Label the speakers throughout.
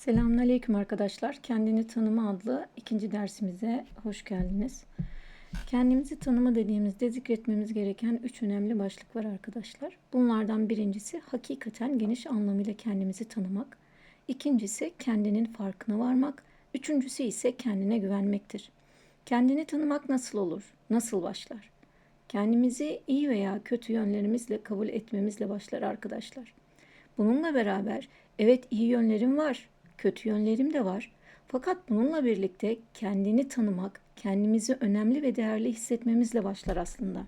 Speaker 1: Selamünaleyküm arkadaşlar. Kendini tanıma adlı ikinci dersimize hoş geldiniz. Kendimizi tanıma dediğimizde zikretmemiz gereken üç önemli başlık var arkadaşlar. Bunlardan birincisi hakikaten geniş anlamıyla kendimizi tanımak. İkincisi kendinin farkına varmak. Üçüncüsü ise kendine güvenmektir. Kendini tanımak nasıl olur? Nasıl başlar? Kendimizi iyi veya kötü yönlerimizle kabul etmemizle başlar arkadaşlar. Bununla beraber evet iyi yönlerim var, kötü yönlerim de var. Fakat bununla birlikte kendini tanımak, kendimizi önemli ve değerli hissetmemizle başlar aslında.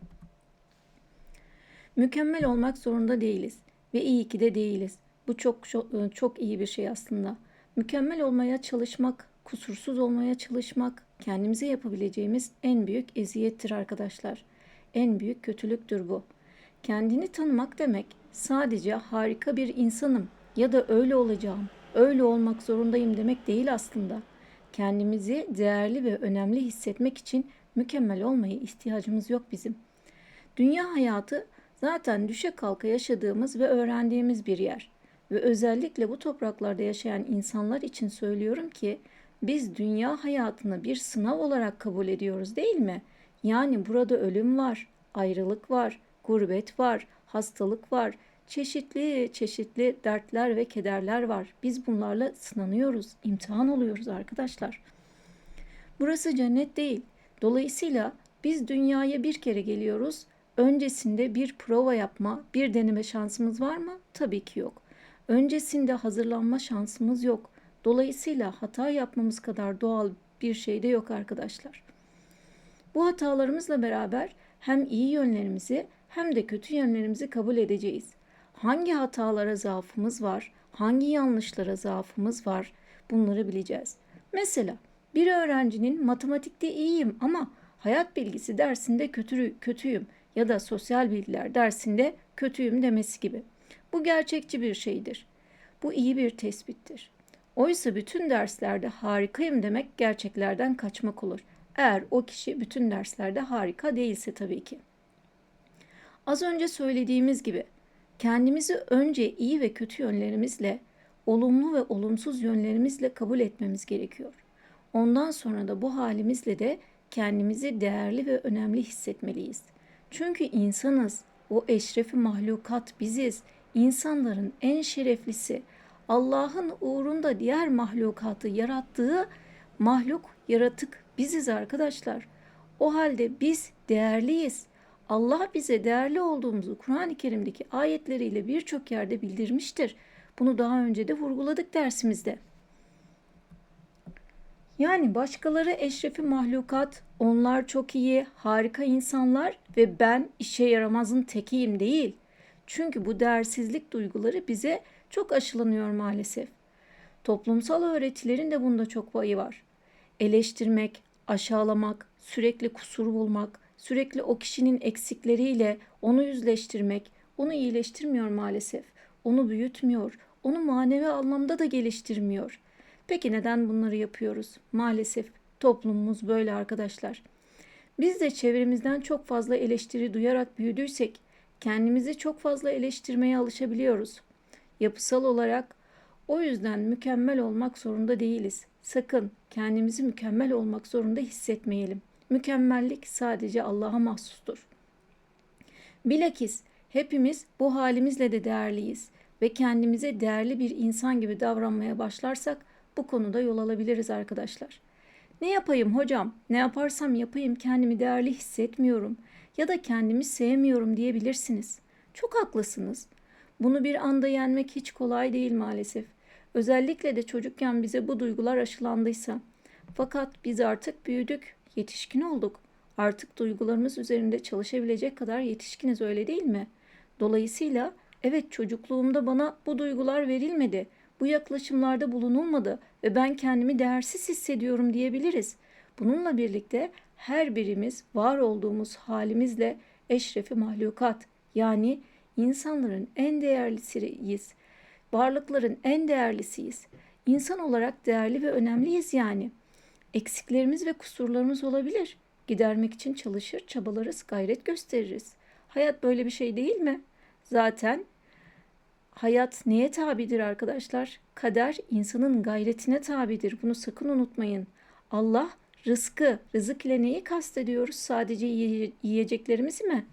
Speaker 1: Mükemmel olmak zorunda değiliz ve iyi ki de değiliz. Bu çok çok, çok iyi bir şey aslında. Mükemmel olmaya çalışmak, kusursuz olmaya çalışmak kendimize yapabileceğimiz en büyük eziyettir arkadaşlar. En büyük kötülüktür bu. Kendini tanımak demek sadece harika bir insanım ya da öyle olacağım, öyle olmak zorundayım demek değil aslında. Kendimizi değerli ve önemli hissetmek için mükemmel olmaya ihtiyacımız yok bizim. Dünya hayatı zaten düşe kalka yaşadığımız ve öğrendiğimiz bir yer. Ve özellikle bu topraklarda yaşayan insanlar için söylüyorum ki biz dünya hayatını bir sınav olarak kabul ediyoruz değil mi? Yani burada ölüm var, ayrılık var, gurbet var, hastalık var, çeşitli çeşitli dertler ve kederler var. Biz bunlarla sınanıyoruz, imtihan oluyoruz arkadaşlar. Burası cennet değil. Dolayısıyla biz dünyaya bir kere geliyoruz. Öncesinde bir prova yapma, bir deneme şansımız var mı? Tabii ki yok. Öncesinde hazırlanma şansımız yok. Dolayısıyla hata yapmamız kadar doğal bir şey de yok arkadaşlar. Bu hatalarımızla beraber hem iyi yönlerimizi hem de kötü yönlerimizi kabul edeceğiz. Hangi hatalara zaafımız var, hangi yanlışlara zaafımız var bunları bileceğiz. Mesela bir öğrencinin matematikte iyiyim ama hayat bilgisi dersinde kötü, kötüyüm ya da sosyal bilgiler dersinde kötüyüm demesi gibi. Bu gerçekçi bir şeydir. Bu iyi bir tespittir. Oysa bütün derslerde harikayım demek gerçeklerden kaçmak olur. Eğer o kişi bütün derslerde harika değilse tabii ki. Az önce söylediğimiz gibi kendimizi önce iyi ve kötü yönlerimizle, olumlu ve olumsuz yönlerimizle kabul etmemiz gerekiyor. Ondan sonra da bu halimizle de kendimizi değerli ve önemli hissetmeliyiz. Çünkü insanız, o eşrefi mahlukat biziz. İnsanların en şereflisi, Allah'ın uğrunda diğer mahlukatı yarattığı mahluk, yaratık biziz arkadaşlar. O halde biz değerliyiz. Allah bize değerli olduğumuzu Kur'an-ı Kerim'deki ayetleriyle birçok yerde bildirmiştir. Bunu daha önce de vurguladık dersimizde. Yani başkaları eşrefi mahlukat, onlar çok iyi, harika insanlar ve ben işe yaramazın tekiyim değil. Çünkü bu değersizlik duyguları bize çok aşılanıyor maalesef. Toplumsal öğretilerin de bunda çok payı var. Eleştirmek, aşağılamak, sürekli kusur bulmak, sürekli o kişinin eksikleriyle onu yüzleştirmek onu iyileştirmiyor maalesef. Onu büyütmüyor, onu manevi anlamda da geliştirmiyor. Peki neden bunları yapıyoruz? Maalesef toplumumuz böyle arkadaşlar. Biz de çevremizden çok fazla eleştiri duyarak büyüdüysek kendimizi çok fazla eleştirmeye alışabiliyoruz. Yapısal olarak o yüzden mükemmel olmak zorunda değiliz. Sakın kendimizi mükemmel olmak zorunda hissetmeyelim. Mükemmellik sadece Allah'a mahsustur. Bilakis hepimiz bu halimizle de değerliyiz ve kendimize değerli bir insan gibi davranmaya başlarsak bu konuda yol alabiliriz arkadaşlar. Ne yapayım hocam? Ne yaparsam yapayım kendimi değerli hissetmiyorum ya da kendimi sevmiyorum diyebilirsiniz. Çok haklısınız. Bunu bir anda yenmek hiç kolay değil maalesef. Özellikle de çocukken bize bu duygular aşılandıysa. Fakat biz artık büyüdük, yetişkin olduk. Artık duygularımız üzerinde çalışabilecek kadar yetişkiniz öyle değil mi? Dolayısıyla evet çocukluğumda bana bu duygular verilmedi. Bu yaklaşımlarda bulunulmadı ve ben kendimi değersiz hissediyorum diyebiliriz. Bununla birlikte her birimiz var olduğumuz halimizle eşrefi mahlukat yani insanların en değerlisiyiz. Varlıkların en değerlisiyiz. İnsan olarak değerli ve önemliyiz yani. Eksiklerimiz ve kusurlarımız olabilir. Gidermek için çalışır, çabalarız, gayret gösteririz. Hayat böyle bir şey değil mi? Zaten hayat neye tabidir arkadaşlar? Kader insanın gayretine tabidir. Bunu sakın unutmayın. Allah rızkı, rızık ile neyi kastediyoruz? Sadece yiye- yiyeceklerimizi mi?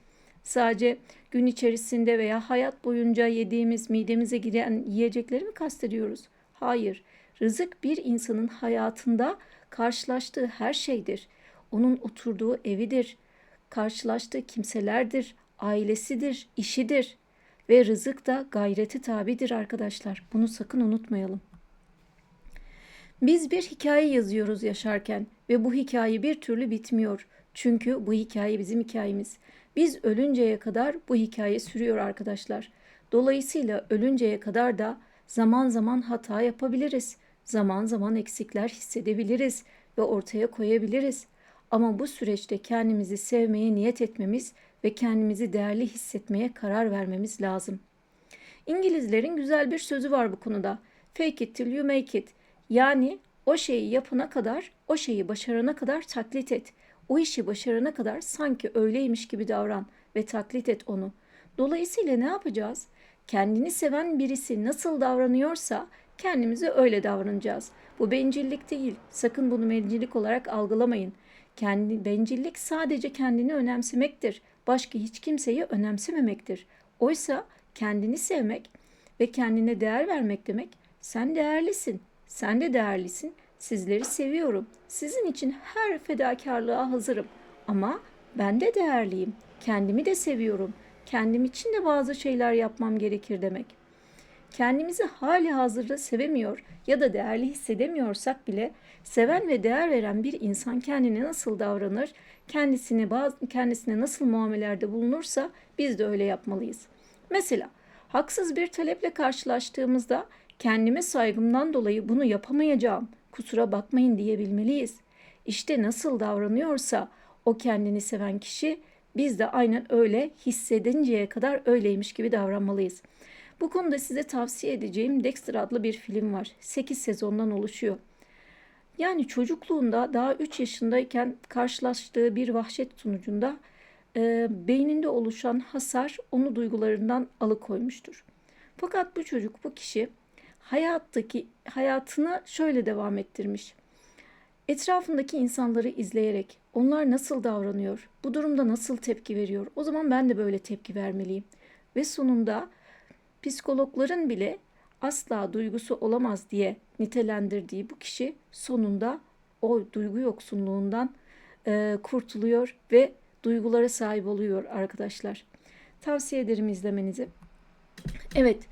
Speaker 1: Sadece gün içerisinde veya hayat boyunca yediğimiz midemize giren yiyecekleri mi kastediyoruz? Hayır. Rızık bir insanın hayatında karşılaştığı her şeydir. Onun oturduğu evidir, karşılaştığı kimselerdir, ailesidir, işidir. Ve rızık da gayreti tabidir arkadaşlar. Bunu sakın unutmayalım. Biz bir hikaye yazıyoruz yaşarken ve bu hikaye bir türlü bitmiyor. Çünkü bu hikaye bizim hikayemiz. Biz ölünceye kadar bu hikaye sürüyor arkadaşlar. Dolayısıyla ölünceye kadar da zaman zaman hata yapabiliriz. Zaman zaman eksikler hissedebiliriz ve ortaya koyabiliriz. Ama bu süreçte kendimizi sevmeye niyet etmemiz ve kendimizi değerli hissetmeye karar vermemiz lazım. İngilizlerin güzel bir sözü var bu konuda. Fake it till you make it. Yani o şeyi yapana kadar, o şeyi başarana kadar taklit et. O işi başarana kadar sanki öyleymiş gibi davran ve taklit et onu. Dolayısıyla ne yapacağız? Kendini seven birisi nasıl davranıyorsa kendimize öyle davranacağız. Bu bencillik değil. Sakın bunu bencillik olarak algılamayın. Kendi bencillik sadece kendini önemsemektir. Başka hiç kimseyi önemsememektir. Oysa kendini sevmek ve kendine değer vermek demek sen değerlisin. Sen de değerlisin. Sizleri seviyorum. Sizin için her fedakarlığa hazırım. Ama ben de değerliyim. Kendimi de seviyorum. Kendim için de bazı şeyler yapmam gerekir demek. Kendimizi hali hazırda sevemiyor ya da değerli hissedemiyorsak bile seven ve değer veren bir insan kendine nasıl davranır, kendisine bazı kendisine nasıl muamelelerde bulunursa biz de öyle yapmalıyız. Mesela haksız bir taleple karşılaştığımızda kendime saygımdan dolayı bunu yapamayacağım, kusura bakmayın diyebilmeliyiz. İşte nasıl davranıyorsa o kendini seven kişi biz de aynen öyle hissedinceye kadar öyleymiş gibi davranmalıyız. Bu konuda size tavsiye edeceğim Dexter adlı bir film var. 8 sezondan oluşuyor. Yani çocukluğunda daha 3 yaşındayken karşılaştığı bir vahşet sonucunda e, beyninde oluşan hasar onu duygularından alıkoymuştur. Fakat bu çocuk, bu kişi hayattaki hayatını şöyle devam ettirmiş. Etrafındaki insanları izleyerek onlar nasıl davranıyor, bu durumda nasıl tepki veriyor, o zaman ben de böyle tepki vermeliyim. Ve sonunda psikologların bile asla duygusu olamaz diye nitelendirdiği bu kişi sonunda o duygu yoksunluğundan e, kurtuluyor ve duygulara sahip oluyor arkadaşlar. Tavsiye ederim izlemenizi. Evet,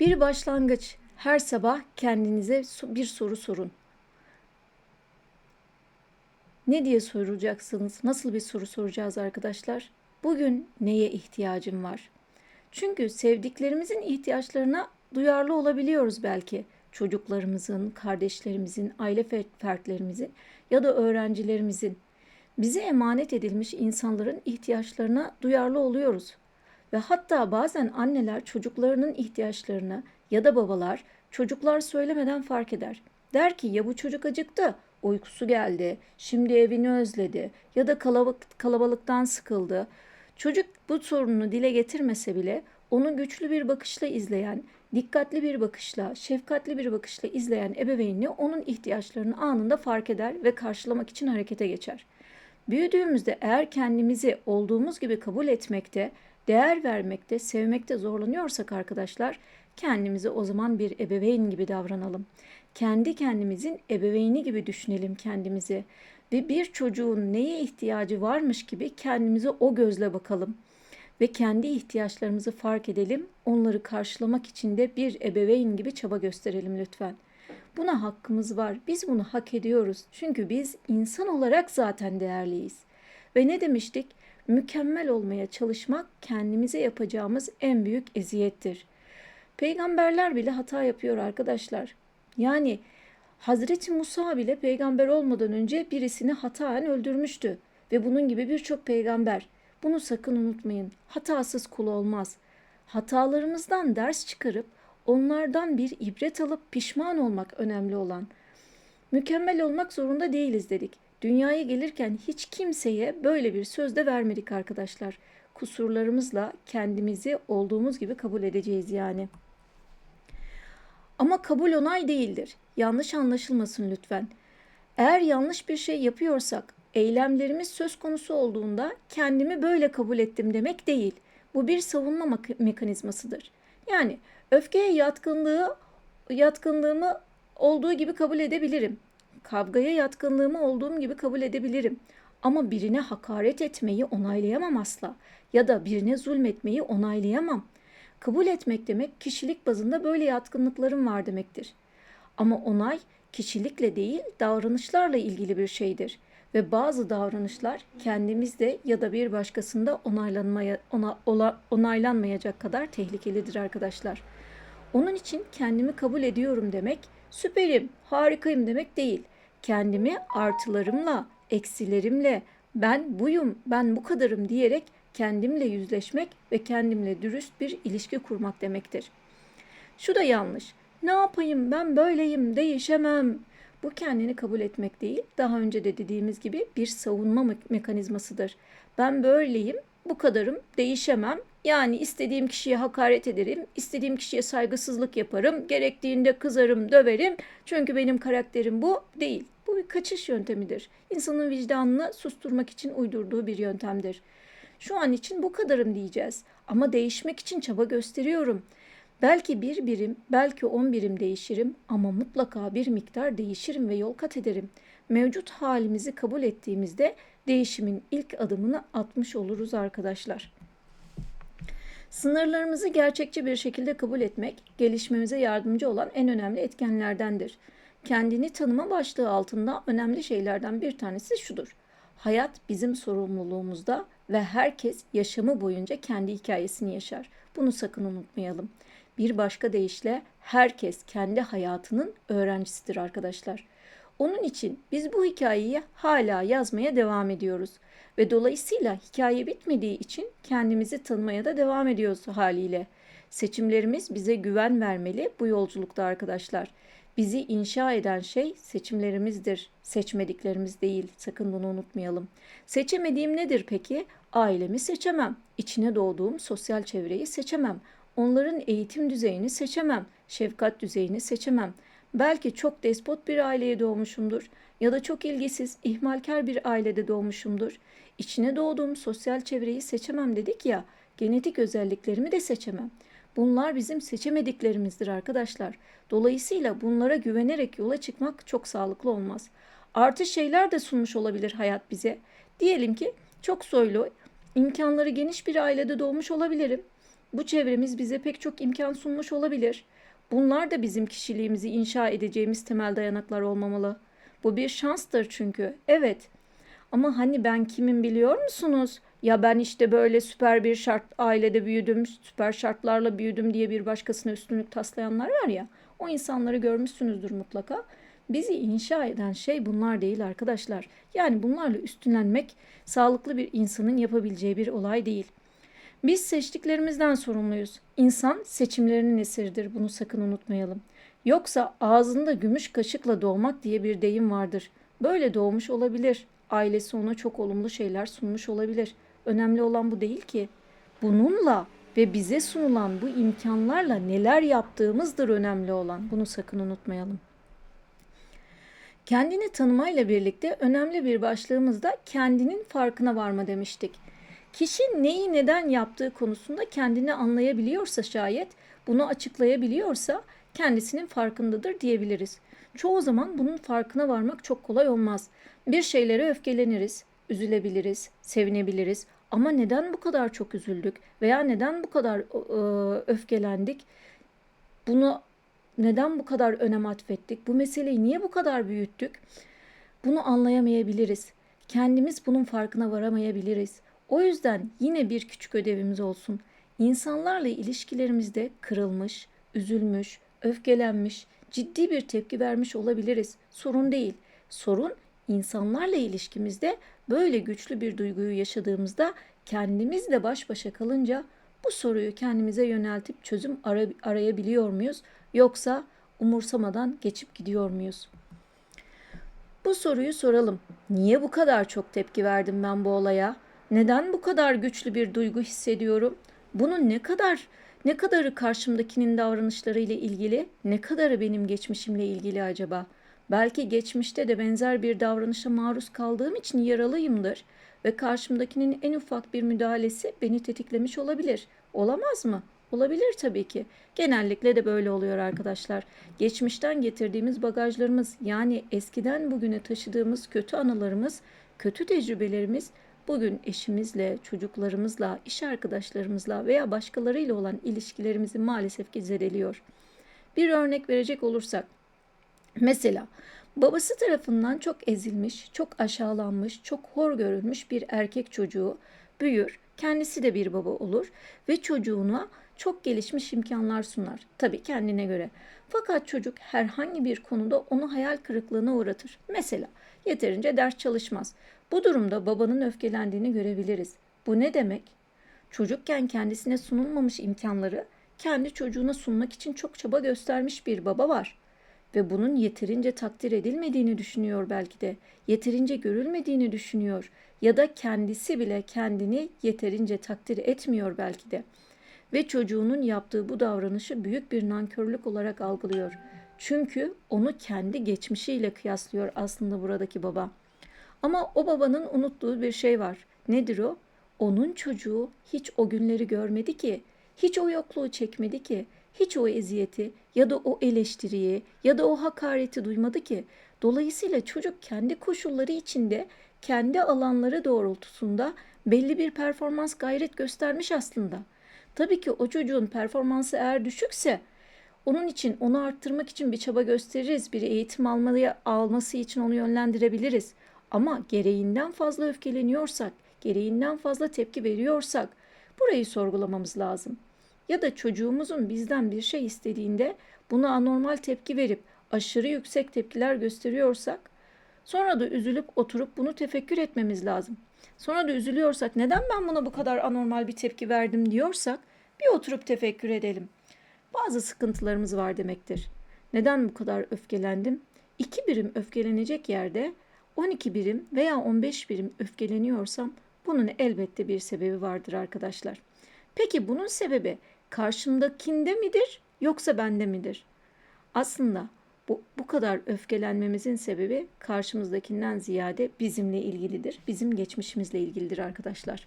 Speaker 1: bir başlangıç. Her sabah kendinize bir soru sorun. Ne diye soracaksınız? Nasıl bir soru soracağız arkadaşlar? Bugün neye ihtiyacım var? Çünkü sevdiklerimizin ihtiyaçlarına duyarlı olabiliyoruz belki. Çocuklarımızın, kardeşlerimizin, aile fertlerimizin ya da öğrencilerimizin bize emanet edilmiş insanların ihtiyaçlarına duyarlı oluyoruz. Ve hatta bazen anneler çocuklarının ihtiyaçlarını ya da babalar çocuklar söylemeden fark eder. Der ki ya bu çocuk acıktı, uykusu geldi, şimdi evini özledi ya da kalabalık, kalabalıktan sıkıldı. Çocuk bu sorununu dile getirmese bile onu güçlü bir bakışla izleyen, dikkatli bir bakışla, şefkatli bir bakışla izleyen ebeveynini onun ihtiyaçlarını anında fark eder ve karşılamak için harekete geçer. Büyüdüğümüzde eğer kendimizi olduğumuz gibi kabul etmekte, değer vermekte, sevmekte zorlanıyorsak arkadaşlar, kendimizi o zaman bir ebeveyn gibi davranalım. Kendi kendimizin ebeveyni gibi düşünelim kendimizi ve bir çocuğun neye ihtiyacı varmış gibi kendimize o gözle bakalım ve kendi ihtiyaçlarımızı fark edelim. Onları karşılamak için de bir ebeveyn gibi çaba gösterelim lütfen. Buna hakkımız var. Biz bunu hak ediyoruz. Çünkü biz insan olarak zaten değerliyiz. Ve ne demiştik? Mükemmel olmaya çalışmak kendimize yapacağımız en büyük eziyettir. Peygamberler bile hata yapıyor arkadaşlar. Yani Hazreti Musa bile peygamber olmadan önce birisini hataen öldürmüştü ve bunun gibi birçok peygamber. Bunu sakın unutmayın. Hatasız kul olmaz. Hatalarımızdan ders çıkarıp onlardan bir ibret alıp pişman olmak önemli olan. Mükemmel olmak zorunda değiliz dedik. Dünyaya gelirken hiç kimseye böyle bir söz de vermedik arkadaşlar. Kusurlarımızla kendimizi olduğumuz gibi kabul edeceğiz yani. Ama kabul onay değildir. Yanlış anlaşılmasın lütfen. Eğer yanlış bir şey yapıyorsak, eylemlerimiz söz konusu olduğunda kendimi böyle kabul ettim demek değil. Bu bir savunma mek- mekanizmasıdır. Yani öfkeye yatkınlığı yatkınlığımı olduğu gibi kabul edebilirim. Kavgaya yatkınlığımı olduğum gibi kabul edebilirim. Ama birine hakaret etmeyi onaylayamam asla ya da birine zulmetmeyi onaylayamam. Kabul etmek demek kişilik bazında böyle yatkınlıklarım var demektir. Ama onay kişilikle değil davranışlarla ilgili bir şeydir ve bazı davranışlar kendimizde ya da bir başkasında onaylanmaya ona, ola- onaylanmayacak kadar tehlikelidir arkadaşlar. Onun için kendimi kabul ediyorum demek süperim, harikayım demek değil. Kendimi artılarımla, eksilerimle, ben buyum, ben bu kadarım diyerek kendimle yüzleşmek ve kendimle dürüst bir ilişki kurmak demektir. Şu da yanlış. Ne yapayım ben böyleyim, değişemem. Bu kendini kabul etmek değil, daha önce de dediğimiz gibi bir savunma me- mekanizmasıdır. Ben böyleyim, bu kadarım, değişemem. Yani istediğim kişiye hakaret ederim, istediğim kişiye saygısızlık yaparım, gerektiğinde kızarım, döverim. Çünkü benim karakterim bu değil. Bu bir kaçış yöntemidir. İnsanın vicdanını susturmak için uydurduğu bir yöntemdir. Şu an için bu kadarım diyeceğiz. Ama değişmek için çaba gösteriyorum. Belki bir birim, belki on birim değişirim ama mutlaka bir miktar değişirim ve yol kat ederim. Mevcut halimizi kabul ettiğimizde değişimin ilk adımını atmış oluruz arkadaşlar. Sınırlarımızı gerçekçi bir şekilde kabul etmek, gelişmemize yardımcı olan en önemli etkenlerdendir. Kendini tanıma başlığı altında önemli şeylerden bir tanesi şudur. Hayat bizim sorumluluğumuzda ve herkes yaşamı boyunca kendi hikayesini yaşar. Bunu sakın unutmayalım. Bir başka deyişle herkes kendi hayatının öğrencisidir arkadaşlar. Onun için biz bu hikayeyi hala yazmaya devam ediyoruz ve dolayısıyla hikaye bitmediği için kendimizi tanımaya da devam ediyoruz haliyle. Seçimlerimiz bize güven vermeli bu yolculukta arkadaşlar. Bizi inşa eden şey seçimlerimizdir, seçmediklerimiz değil. Sakın bunu unutmayalım. Seçemediğim nedir peki? Ailemi seçemem. İçine doğduğum sosyal çevreyi seçemem. Onların eğitim düzeyini seçemem. Şefkat düzeyini seçemem. Belki çok despot bir aileye doğmuşumdur ya da çok ilgisiz, ihmalkar bir ailede doğmuşumdur. İçine doğduğum sosyal çevreyi seçemem dedik ya, genetik özelliklerimi de seçemem. Bunlar bizim seçemediklerimizdir arkadaşlar. Dolayısıyla bunlara güvenerek yola çıkmak çok sağlıklı olmaz. Artı şeyler de sunmuş olabilir hayat bize. Diyelim ki çok soylu, imkanları geniş bir ailede doğmuş olabilirim. Bu çevremiz bize pek çok imkan sunmuş olabilir. Bunlar da bizim kişiliğimizi inşa edeceğimiz temel dayanaklar olmamalı. Bu bir şanstır çünkü. Evet. Ama hani ben kimim biliyor musunuz? Ya ben işte böyle süper bir şart ailede büyüdüm, süper şartlarla büyüdüm diye bir başkasına üstünlük taslayanlar var ya. O insanları görmüşsünüzdür mutlaka. Bizi inşa eden şey bunlar değil arkadaşlar. Yani bunlarla üstünlenmek sağlıklı bir insanın yapabileceği bir olay değil. Biz seçtiklerimizden sorumluyuz. İnsan seçimlerinin eseridir. Bunu sakın unutmayalım. Yoksa ağzında gümüş kaşıkla doğmak diye bir deyim vardır. Böyle doğmuş olabilir. Ailesi ona çok olumlu şeyler sunmuş olabilir. Önemli olan bu değil ki. Bununla ve bize sunulan bu imkanlarla neler yaptığımızdır önemli olan. Bunu sakın unutmayalım. Kendini tanımayla birlikte önemli bir başlığımız da kendinin farkına varma demiştik. Kişi neyi neden yaptığı konusunda kendini anlayabiliyorsa şayet, bunu açıklayabiliyorsa kendisinin farkındadır diyebiliriz. Çoğu zaman bunun farkına varmak çok kolay olmaz. Bir şeylere öfkeleniriz, üzülebiliriz, sevinebiliriz ama neden bu kadar çok üzüldük veya neden bu kadar e, öfkelendik? Bunu neden bu kadar önem atfettik? Bu meseleyi niye bu kadar büyüttük? Bunu anlayamayabiliriz. Kendimiz bunun farkına varamayabiliriz. O yüzden yine bir küçük ödevimiz olsun. İnsanlarla ilişkilerimizde kırılmış, üzülmüş, öfkelenmiş, ciddi bir tepki vermiş olabiliriz. Sorun değil. Sorun insanlarla ilişkimizde böyle güçlü bir duyguyu yaşadığımızda kendimizle baş başa kalınca bu soruyu kendimize yöneltip çözüm ara- arayabiliyor muyuz yoksa umursamadan geçip gidiyor muyuz? Bu soruyu soralım. Niye bu kadar çok tepki verdim ben bu olaya? Neden bu kadar güçlü bir duygu hissediyorum? Bunu ne kadar Ne kadarı karşımdakinin davranışlarıyla ilgili, ne kadarı benim geçmişimle ilgili acaba? Belki geçmişte de benzer bir davranışa maruz kaldığım için yaralıyımdır ve karşımdakinin en ufak bir müdahalesi beni tetiklemiş olabilir. Olamaz mı? Olabilir tabii ki. Genellikle de böyle oluyor arkadaşlar. Geçmişten getirdiğimiz bagajlarımız yani eskiden bugüne taşıdığımız kötü anılarımız, kötü tecrübelerimiz bugün eşimizle, çocuklarımızla, iş arkadaşlarımızla veya başkalarıyla olan ilişkilerimizi maalesef ki zedeliyor. Bir örnek verecek olursak, mesela babası tarafından çok ezilmiş, çok aşağılanmış, çok hor görülmüş bir erkek çocuğu büyür, kendisi de bir baba olur ve çocuğuna çok gelişmiş imkanlar sunar. Tabii kendine göre. Fakat çocuk herhangi bir konuda onu hayal kırıklığına uğratır. Mesela yeterince ders çalışmaz. Bu durumda babanın öfkelendiğini görebiliriz. Bu ne demek? Çocukken kendisine sunulmamış imkanları kendi çocuğuna sunmak için çok çaba göstermiş bir baba var ve bunun yeterince takdir edilmediğini düşünüyor belki de. Yeterince görülmediğini düşünüyor ya da kendisi bile kendini yeterince takdir etmiyor belki de. Ve çocuğunun yaptığı bu davranışı büyük bir nankörlük olarak algılıyor. Çünkü onu kendi geçmişiyle kıyaslıyor aslında buradaki baba. Ama o babanın unuttuğu bir şey var. Nedir o? Onun çocuğu hiç o günleri görmedi ki, hiç o yokluğu çekmedi ki, hiç o eziyeti ya da o eleştiriyi ya da o hakareti duymadı ki. Dolayısıyla çocuk kendi koşulları içinde, kendi alanları doğrultusunda belli bir performans gayret göstermiş aslında. Tabii ki o çocuğun performansı eğer düşükse onun için onu arttırmak için bir çaba gösteririz. Bir eğitim almaya, alması için onu yönlendirebiliriz. Ama gereğinden fazla öfkeleniyorsak, gereğinden fazla tepki veriyorsak burayı sorgulamamız lazım. Ya da çocuğumuzun bizden bir şey istediğinde buna anormal tepki verip aşırı yüksek tepkiler gösteriyorsak sonra da üzülüp oturup bunu tefekkür etmemiz lazım. Sonra da üzülüyorsak neden ben buna bu kadar anormal bir tepki verdim diyorsak bir oturup tefekkür edelim. Bazı sıkıntılarımız var demektir. Neden bu kadar öfkelendim? İki birim öfkelenecek yerde 12 birim veya 15 birim öfkeleniyorsam bunun elbette bir sebebi vardır arkadaşlar. Peki bunun sebebi karşımdakinde midir yoksa bende midir? Aslında bu, bu kadar öfkelenmemizin sebebi karşımızdakinden ziyade bizimle ilgilidir. Bizim geçmişimizle ilgilidir arkadaşlar.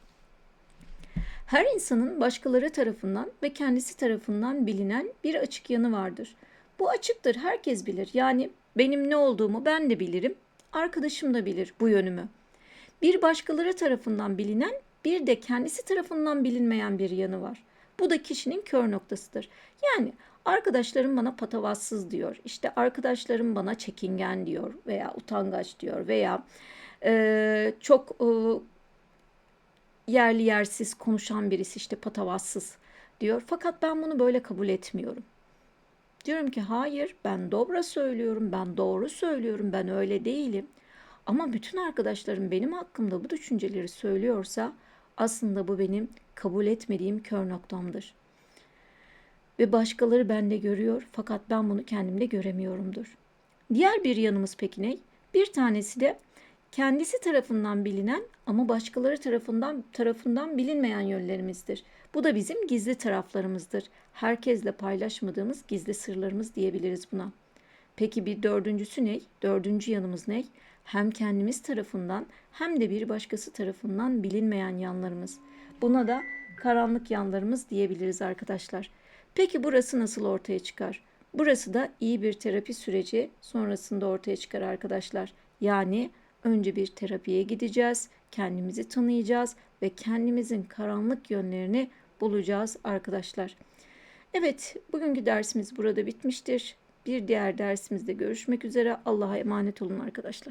Speaker 1: Her insanın başkaları tarafından ve kendisi tarafından bilinen bir açık yanı vardır. Bu açıktır, herkes bilir. Yani benim ne olduğumu ben de bilirim, arkadaşım da bilir bu yönümü. Bir başkaları tarafından bilinen, bir de kendisi tarafından bilinmeyen bir yanı var. Bu da kişinin kör noktasıdır. Yani arkadaşlarım bana patavatsız diyor. İşte arkadaşlarım bana çekingen diyor veya utangaç diyor veya e, çok e, yerli yersiz konuşan birisi işte patavatsız diyor. Fakat ben bunu böyle kabul etmiyorum. Diyorum ki hayır ben dobra söylüyorum, ben doğru söylüyorum, ben öyle değilim. Ama bütün arkadaşlarım benim hakkımda bu düşünceleri söylüyorsa aslında bu benim kabul etmediğim kör noktamdır. Ve başkaları bende görüyor fakat ben bunu kendimde göremiyorumdur. Diğer bir yanımız peki ne? Bir tanesi de kendisi tarafından bilinen ama başkaları tarafından tarafından bilinmeyen yönlerimizdir. Bu da bizim gizli taraflarımızdır. Herkesle paylaşmadığımız gizli sırlarımız diyebiliriz buna. Peki bir dördüncüsü ne? Dördüncü yanımız ne? Hem kendimiz tarafından hem de bir başkası tarafından bilinmeyen yanlarımız. Buna da karanlık yanlarımız diyebiliriz arkadaşlar. Peki burası nasıl ortaya çıkar? Burası da iyi bir terapi süreci sonrasında ortaya çıkar arkadaşlar. Yani önce bir terapiye gideceğiz, kendimizi tanıyacağız ve kendimizin karanlık yönlerini bulacağız arkadaşlar. Evet, bugünkü dersimiz burada bitmiştir. Bir diğer dersimizde görüşmek üzere. Allah'a emanet olun arkadaşlar.